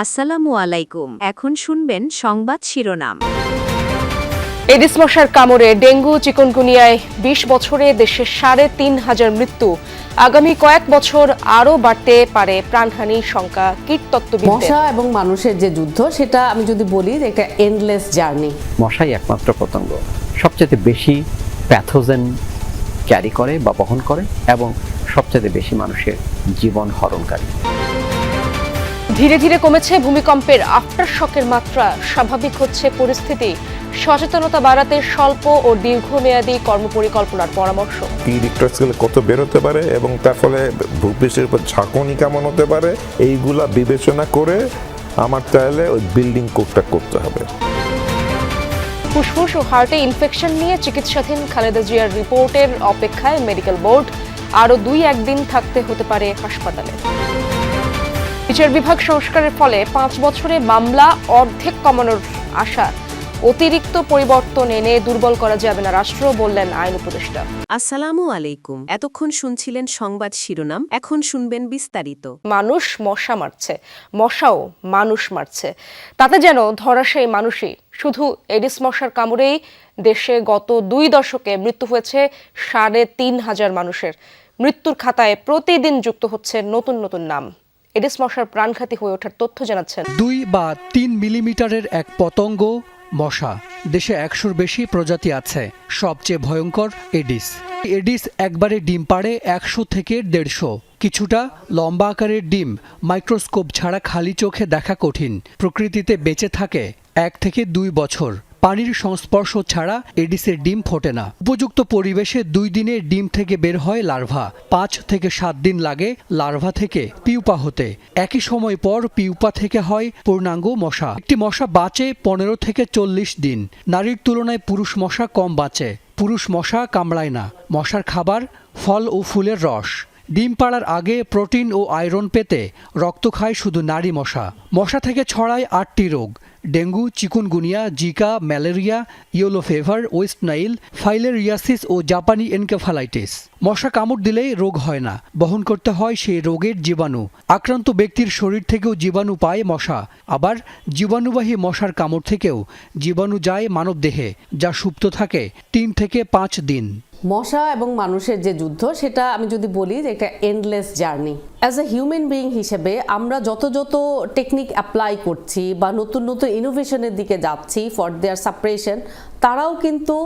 আসসালামু আলাইকুম। এখন শুনবেন সংবাদ শিরোনাম। এডিস মশার কামড়ে ডেঙ্গু চিকনগুনিয়ায় বিশ বছরে দেশে সাড়ে তিন হাজার মৃত্যু। আগামী কয়েক বছর আরও বাড়তে পারে প্রাণহানির শঙ্কা কীটতত্ত্ববিদদের মশা এবং মানুষের যে যুদ্ধ সেটা আমি যদি বলি যে একটা এন্ডলেস জার্নি মশাই একমাত্র পতঙ্গ। সবচেয়ে বেশি প্যাথোজেন ক্যারি করে বা বহন করে এবং সবচেয়ে বেশি মানুষের জীবন হরণকারী। ধীরে ধীরে কমেছে ভূমিকম্পের আফটার শকের মাত্রা। স্বাভাবিক হচ্ছে পরিস্থিতি। সচেতনতা বাড়াতে স্বল্প ও দীর্ঘমেয়াদী কর্মপরিকল্পনার পরামর্শ। পি রিক্টার স্কেলে কত বেরোতে পারে এবং তার ফলে ভূপৃষ্ঠের উপর ঝাঁকুনি কেমন হতে পারে এইগুলা বিবেচনা করে আমার চাইলে ওই বিল্ডিং কোডটা করতে হবে। ফুসফুস ও হার্টে ইনফেকশন নিয়ে চিকিৎসাধীন খালেদা জিয়ার রিপোর্টের অপেক্ষায় মেডিকেল বোর্ড আরও দুই একদিন থাকতে হতে পারে হাসপাতালে। বিচার বিভাগ সংস্কারের ফলে পাঁচ বছরে মামলা অর্ধেক কমানোর আশা। অতিরিক্ত পরিবর্তন এনে দুর্বল করা যাবে না রাষ্ট্র বললেন আইন উপদেষ্টা। আসসালামু আলাইকুম। এতক্ষণ শুনছিলেন সংবাদ শিরোনাম এখন শুনবেন বিস্তারিত। মানুষ মশা মারছে মশাও মানুষ মারছে। তাতে যেন ধরাশায়ী মানুষই। শুধু এডিস মশার কামড়েই দেশে গত দুই দশকে মৃত্যু হয়েছে সাড়ে তিন হাজার মানুষের। মৃত্যুর খাতায় প্রতিদিন যুক্ত হচ্ছে নতুন নতুন নাম। এডিস মশার প্রাণঘাতী হয়ে ওঠার তথ্য জানাচ্ছেন। দুই বা তিন মিলিমিটারের এক পতঙ্গ মশা দেশে একশোর বেশি প্রজাতি আছে। সবচেয়ে ভয়ঙ্কর এডিস। এডিস একবারে ডিম পাড়ে একশো থেকে দেড়শো। কিছুটা লম্বা আকারের ডিম মাইক্রোস্কোপ ছাড়া খালি চোখে দেখা কঠিন। প্রকৃতিতে বেঁচে থাকে এক থেকে দুই বছর। পানির সংস্পর্শ ছাড়া এডিসের ডিম ফোটে না। উপযুক্ত পরিবেশে দুই দিনে ডিম থেকে বের হয় লার্ভা। পাঁচ থেকে সাত দিন লাগে লার্ভা থেকে পিউপা হতে। একই সময় পর পিউপা থেকে হয় পূর্ণাঙ্গ মশা। একটি মশা বাঁচে পনেরো থেকে চল্লিশ দিন। নারীর তুলনায় পুরুষ মশা কম বাঁচে। পুরুষ মশা কামড়ায় না। মশার খাবার ফল ও ফুলের রস। ডিম পাড়ার আগে প্রোটিন ও আয়রন পেতে রক্ত খায় শুধু নারী মশা। মশা থেকে ছড়ায় আটটি রোগ। Dengue, chikungunya, Zika, malaria, yellow fever, West Nile, filariasis ও জাপানি এনকেফালাইটিস। মশা কামড় দিলেই রোগ হয় না। বহন করতে হয় সেই রোগের জীবাণু। আক্রান্ত ব্যক্তির শরীর থেকেও জীবাণু পায় মশা। আবার জীবাণুবাহী মশার কামড় থেকেও জীবাণু যায় মানবদেহে, যা সুপ্ত থাকে তিন থেকে পাঁচ দিন। মশা এবং মানুষের যে যুদ্ধ, সেটা আমি যদি বলি যে একটা endless journey as a human being হিসেবে আমরা যত যত টেকনিক অ্যাপ্লাই করছি বা নতুন নতুন ইনোভেশনের দিকে যাচ্ছি ফর দেয়ার সাপ্রেশন তারাও কিন্তু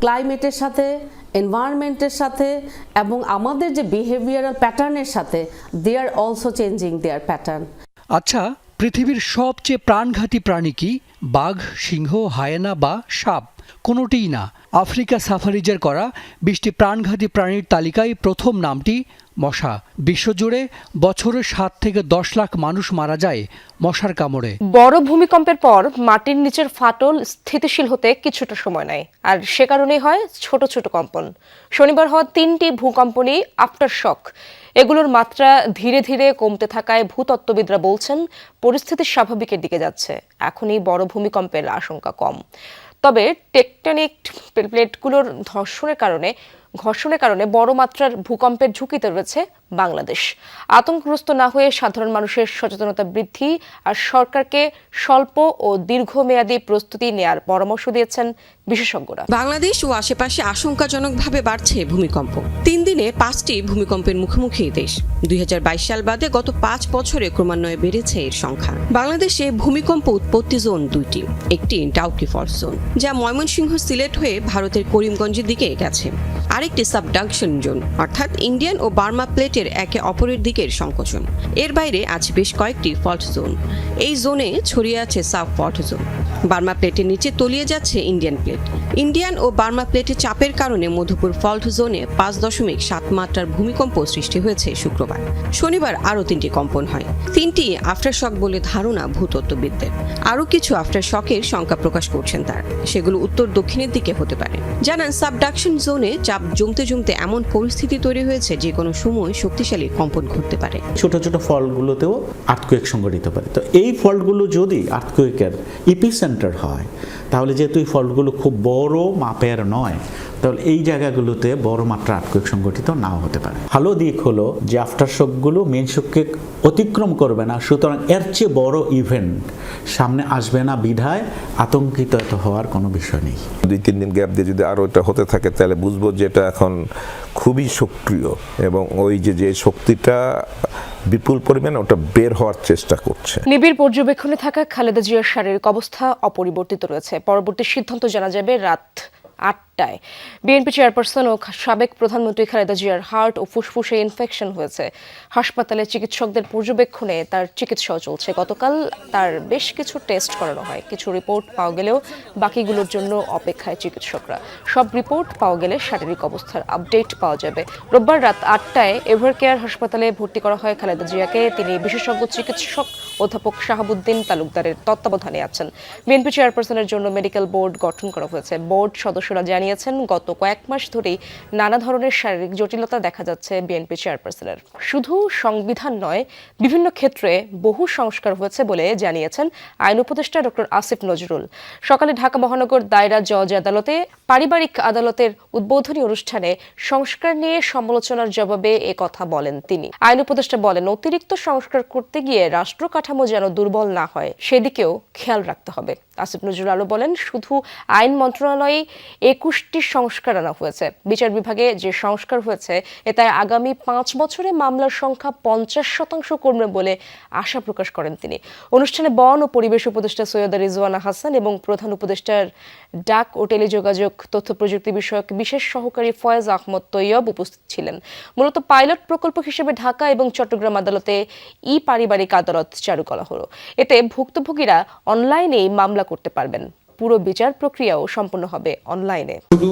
ক্লাইমেটের সাথে এনভায়রনমেন্টের সাথে এবং আমাদের যে বিহেভিয়ারাল প্যাটার্নের সাথে they are also changing their pattern আচ্ছা পৃথিবীর সবচেয়ে প্রাণঘাতী প্রাণী কি? বাঘ, সিংহ, হায়েনা বা সাপ? কোনোটিই না। আফ্রিকা সাফারিজের করা বিশটি প্রাণঘাতী প্রাণীর তালিকায় প্রথম নামটি মশা। বিশ্বজুড়ে বছরে সাত থেকে দশ লাখ মানুষ মারা যায় মশার কামড়ে। বড় ভূমিকম্পের পর মাটির নিচের ফাটল স্থিতিশীল হতে কিছুটা সময় নেয়, আর সে কারণেই হয় ছোট ছোট কম্পন। শনিবার হওয়া তিনটি ভূকম্পনই আফটার শক। এগুলোর মাত্রা ধীরে ধীরে কমতে থাকায় ভূতত্ত্ববিদরা বলছেন, পরিস্থিতি স্বাভাবিকের দিকে যাচ্ছে। এখনই বড় ভূমিকম্পের আশঙ্কা কম। তবে টেকটনিক প্লেটগুলোর ধর্ষণের কারণে ঘর্ষণের কারণে বড় মাত্রার ভূকম্পের ঝুঁকিতে রয়েছে বাংলাদেশ। আতঙ্কগ্রস্ত না হয়ে সাধারণ মানুষের সচেতনতা বৃদ্ধি আর সরকারকে স্বল্প ও দীর্ঘমেয়াদী প্রস্তুতি নেয়ার পরামর্শ দিয়েছেন বিশেষজ্ঞরা। বাংলাদেশ ও আশেপাশে আশঙ্কাজনকভাবে বাড়ছে ভূমিকম্প। তিন দিনে পাঁচটি ভূমিকম্পের মুখোমুখি দেশ। দুই হাজার বাইশ সাল বাদে গত পাঁচ বছরে ক্রমান্বয়ে বেড়েছে এর সংখ্যা। বাংলাদেশে ভূমিকম্প উৎপত্তি জোন দুইটি, একটি ডাউকি ফল্ট জোন, যা ময়মনসিংহ সিলেট হয়ে ভারতের করিমগঞ্জের দিকে গেছে আরেকটি সাবডাকশন জোন অর্থাৎ ইন্ডিয়ান ও বার্মা প্লেটের একে অপরের দিকের সংকোচন। এর বাইরে আছে বেশ কয়েকটি ফল্ট জোন এই জোনে ছড়িয়ে আছে সাব ফল্ট জোন বার্মা প্লেটের নিচে তলিয়ে যাচ্ছে ইন্ডিয়ান প্লেট ইন্ডিয়ান ও বার্মা প্লেটে চাপের কারণে মধুপুর ফল্ট জোনে পাঁচ দশমিক সাত মাত্রার ভূমিকম্প সৃষ্টি হয়েছে শুক্রবার। শনিবার আরও তিনটি কম্পন হয়। তিনটি আফটারশক বলে ধারণা ভূতত্ত্ববিদদের। আরও কিছু আফটার আফটারশকের সংখ্যা প্রকাশ করছেন তার। সেগুলো উত্তর দক্ষিণের দিকে হতে পারে। জানান সাবডাকশন জোনে চাপ জমতে জমতে এমন পরিস্থিতি তৈরি হয়েছে যে কোনো সময় শক্তিশালী কম্পন ঘটতে পারে। ছোট ছোট ফলগুলোতেও আর্থকুয়েক সংঘটিত পারে। তো এই ফল্টগুলো যদি আর্থকুয়েকের ইপি সেন্টার হয়, তাহলে যেহেতু এই ফল্টগুলো খুব বড় মাপের নয় তাহলে এই জায়গাগুলোতে বড় মাত্রা আর্থকুয়েক সংগঠিত নাও হতে পারে। ভালো দিক হলো যে আফটার শকগুলো মেন শককে অতিক্রম করবে না সুতরাং এর চেয়ে বড় ইভেন্ট সামনে আসবে না বিধায় আতঙ্কিত এত হওয়ার কোনো বিষয় নেই। দুই তিন দিন গ্যাপ দিয়ে যদি আরও এটা হতে থাকে তাহলে বুঝব যে এটা এখন খুবই সক্রিয় এবং ওই যে যে শক্তিটা বিপুল পরিমাণে ওটা বের হওয়ার চেষ্টা করছে। নিবিড় পর্যবেক্ষণে থাকা খালেদা জিয়ার শারীরিক অবস্থা অপরিবর্তিত রয়েছে। পরবর্তী সিদ্ধান্ত জানা যাবে রাত আটটায়। বিএনপি চেয়ারপারসন ও সাবেক প্রধানমন্ত্রী খালেদা জিয়ার হার্ট ও ফুসফুসে ইনফেকশন হয়েছে। হাসপাতালে চিকিৎসকদের পর্যবেক্ষণে তার চিকিৎসাও চলছে। গতকাল তার বেশ কিছু টেস্ট করানো হয়। কিছু রিপোর্ট পাওয়া গেলেও বাকিগুলোর জন্য অপেক্ষায় চিকিৎসকরা। সব রিপোর্ট পাওয়া গেলে শারীরিক অবস্থার আপডেট পাওয়া যাবে। রোববার রাত আটটায় এভার কেয়ার হাসপাতালে ভর্তি করা হয় খালেদা জিয়াকে। তিনি বিশেষজ্ঞ চিকিৎসক অধ্যাপক শাহাবুদ্দিন তালুকদারের তত্ত্বাবধানে আছেন। বিএনপি চেয়ারপারসনের জন্য মেডিকেল বোর্ড গঠন করা হয়েছে। বোর্ড সদস্যরা জানিয়েছেন, গত কয়েক মাস ধরেই নানা ধরনের শারীরিক জটিলতা দেখা যাচ্ছে বিএনপি চেয়ারপারসনের। শুধু সংবিধান নয়, বিভিন্ন ক্ষেত্রে বহু সংস্কার হয়েছে বলে জানিয়েছেন আইন উপদেষ্টা ডক্টর আসিফ নজরুল। সকালে ঢাকা মহানগর দায়রা জজ আদালতে পারিবারিক আদালতের উদ্বোধনী অনুষ্ঠানে সংস্কার নিয়ে সমালোচনার জবাবে এ কথা বলেন তিনি। আইন উপদেষ্টা বলেন, অতিরিক্ত সংস্কার করতে গিয়ে রাষ্ট্র কাঠামো যেন দুর্বল না হয়, সেদিকেও খেয়াল রাখতে হবে। আসিফ নজরুল আরও বলেন, শুধু আইন মন্ত্রণালয়ে একুশটি সংস্কার আনা হয়েছে। বিচার বিভাগে যে সংস্কার হয়েছে, এতে আগামী পাঁচ বছরে মামলার সংখ্যা পঞ্চাশ শতাংশ কমবে বলে আশা প্রকাশ করেন তিনি। অনুষ্ঠানে বন ও পরিবেশ উপদেষ্টা সৈয়দা রিজওয়ানা হাসান এবং প্রধান উপদেষ্টার ডাক ও টেলিযোগাযোগ তথ্য প্রযুক্তি বিষয়ক বিশেষ সহকারী ফয়েজ আহমদ তৈয়ব উপস্থিত ছিলেন। মূলত পাইলট প্রকল্প হিসেবে ঢাকা এবং চট্টগ্রাম আদালতে ই পারিবারিক আদালত চালু করা হলো। এতে ভুক্তভোগীরা অনলাইনেই মামলা করতে পারবেন। পুরো বিচার প্রক্রিয়াও সম্পন্ন হবে অনলাইনে। শুধু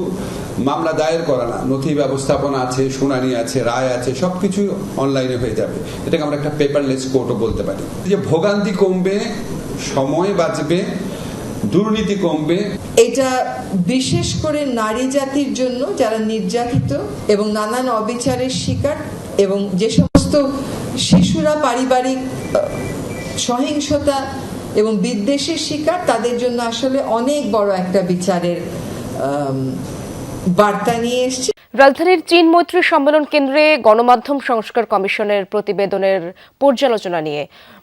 মামলা দায়ের করা না নথি ব্যবস্থাপনা আছে শুনানি আছে রায় আছে সবকিছু অনলাইনে হয়ে যাবে। এটাকে আমরা একটা পেপারলেস কোর্টও বলতে পারি। যে ভোগান্তি কমবে সময় বাঁচবে দুর্নীতি কমবে। এটা বিশেষ করে নারী জাতির জন্য যারা নির্যাতিত এবং নানান অবিচারের শিকার এবং যে সমস্ত শিশুরা পারিবারিক সহিংসতা এবং বিদ্বেষের শিকার তাদের জন্য আসলে অনেক বড় একটা বিচারের বার্তা নিয়ে এসছে। রাজধানীর চীন মৈত্রী সম্মেলন কেন্দ্রে গণমাধ্যম সংস্কার কমিশনের প্রতিবেদনের পর্যালোচনা নিয়ে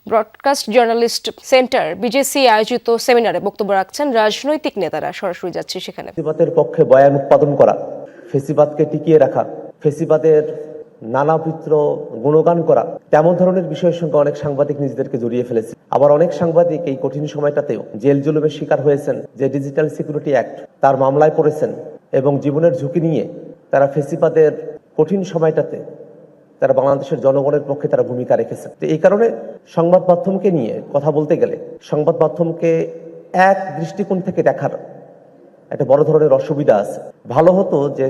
ব্রডকাস্ট জার্নালিস্ট সেন্টার বিজেসি আয়োজিত সেমিনারে বক্তব্য রাখছেন রাজনৈতিক নেতারা। সরাসরি যাচ্ছে সেখানে। ফেসিবাদের পক্ষে বয়ান উৎপাদন করা ফেসিবাদকে টিকিয়ে রাখা ফেসিবাদের নানা পিত্র গুণগান করা, তেমন ধরনের বিষয়ের সঙ্গে অনেক সাংবাদিক নিজেদেরকে জড়িয়ে ফেলেছে। আবার অনেক সাংবাদিক এই কঠিন সময়টাতেও জেল জুলুমের শিকার হয়েছেন যে ডিজিটাল সিকিউরিটি অ্যাক্ট তার মামলায় পড়েছেন এবং জীবনের ঝুঁকি নিয়ে তারা ফেসিবাদের কঠিন সময়টাতে তারা বাংলাদেশের জনগণের পক্ষে তারা ভূমিকা রেখেছে তো এই কারণে সংবাদ মাধ্যমকে নিয়ে কথা বলতে গেলে সংবাদ মাধ্যমকে এক দৃষ্টিকোণ থেকে দেখার একটা বড় ধরনের অসুবিধা আছে। ভালো হতো যে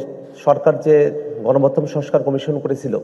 সরকার যে গণমাধ্যম সংস্কার কমিশন করেছিল।